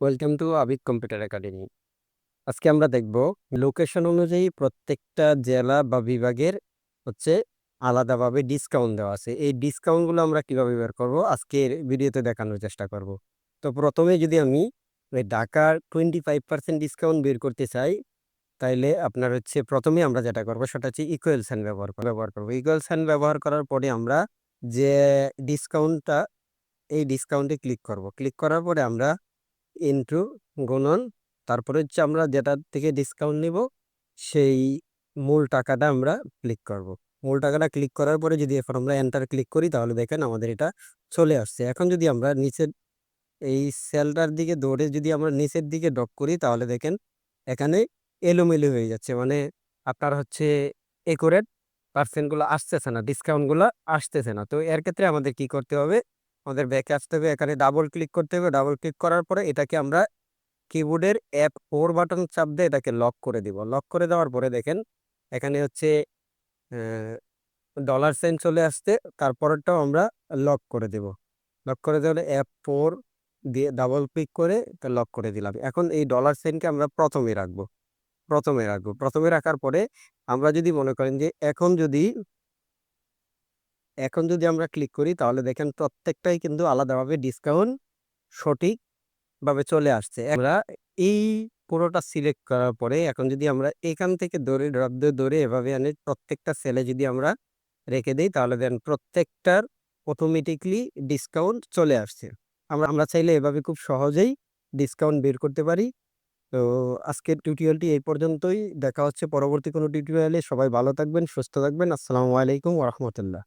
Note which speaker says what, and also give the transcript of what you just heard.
Speaker 1: Welcome to Abid computer academy আজকে আমরা দেখব লোকেশন অনুযায়ী প্রত্যেকটা জেলা বা বিভাগের হচ্ছে আলাদাভাবে ডিসকাউন্ট দেওয়া আছে। এই ডিসকাউন্টগুলো আমরা কীভাবে বের করব? আজকের ভিডিওতে দেখানোর চেষ্টা করব। তো প্রথমে যদি আমি ওই ঢাকার টোয়েন্টি ফাইভ পার্সেন্ট ডিসকাউন্ট বের করতে চাই, তাইলে আপনার হচ্ছে প্রথমে আমরা যেটা করব সেটা হচ্ছে ইকুয়াল সাইন ব্যবহার ব্যবহার করব। ইকুয়াল সাইন ব্যবহার করার পরে আমরা যে ডিসকাউন্টটা এই ডিসকাউন্টে ক্লিক করব। ক্লিক করার পরে আমরা ইন্টু গুণন, তারপরে হচ্ছে আমরা যেটা থেকে ডিসকাউন্ট নিব, সেই মূল টাকাটা আমরা ক্লিক করব। মূল টাকাটা ক্লিক করার পরে যদি এখন আমরা এন্টার ক্লিক করি, তাহলে দেখেন আমাদের এটা চলে আসছে। এখন যদি আমরা নিচের, এই সেলটার দিকে দৌড়ে যদি আমরা নিচের দিকে ডক করি, তাহলে দেখেন এখানে এলোমেলো হয়ে যাচ্ছে। মানে আপনার হচ্ছে একুরেট পার্সেন্টগুলো আসতেছে না ডিসকাউন্টগুলো আসতেছে না। তো এর ক্ষেত্রে আমাদের কি করতে হবে? আমাদের ব্যাকে আসতে হবে, এখানে ডাবল ক্লিক করতে হবে ডাবল ক্লিক করার পরে এটাকে আমরা কিবোর্ডের অ্যাপ ফোর বাটন চাপ দিয়ে এটাকে লক করে দিব। লক করে দেওয়ার পরে দেখেন, এখানে হচ্ছে ডলার সাইন চলে আসতে তারপরেরটাও আমরা লক করে দেব। লক করে দেওয়ালে অ্যাপ ফোর দিয়ে ডাবল ক্লিক করে লক করে দিলাম। এখন এই ডলার সাইনকে আমরা প্রথমে রাখব। প্রথমে রাখব। প্রথমে রাখার পরে আমরা যদি মনে করেন যে এখন যদি এখন যদি আমরা ক্লিক করি, তাহলে দেখেন প্রত্যেকটাই কিন্তু আলাদাভাবে ডিসকাউন্ট সঠিকভাবে চলে আসছে। আমরা এই পুরোটা সিলেক্ট করার পরে এখন যদি আমরা এখান থেকে ধরে ড্রপ দিয়ে ধরে এভাবে আনে, প্রত্যেকটা সেলে যদি আমরা রেখে দিই, তাহলে দেন প্রত্যেকটার অটোমেটিকলি ডিসকাউন্ট চলে আসছে। আমরা আমরা চাইলে এভাবে খুব সহজেই ডিসকাউন্ট বের করতে পারি। তো আজকের টিউটোরিয়ালটি এই পর্যন্তই। দেখা হচ্ছে পরবর্তী কোনো টিউটোরিয়ালে সবাই ভালো থাকবেন, সুস্থ থাকবেন। আসসালামু আলাইকুম ওরহমতুল্লাহ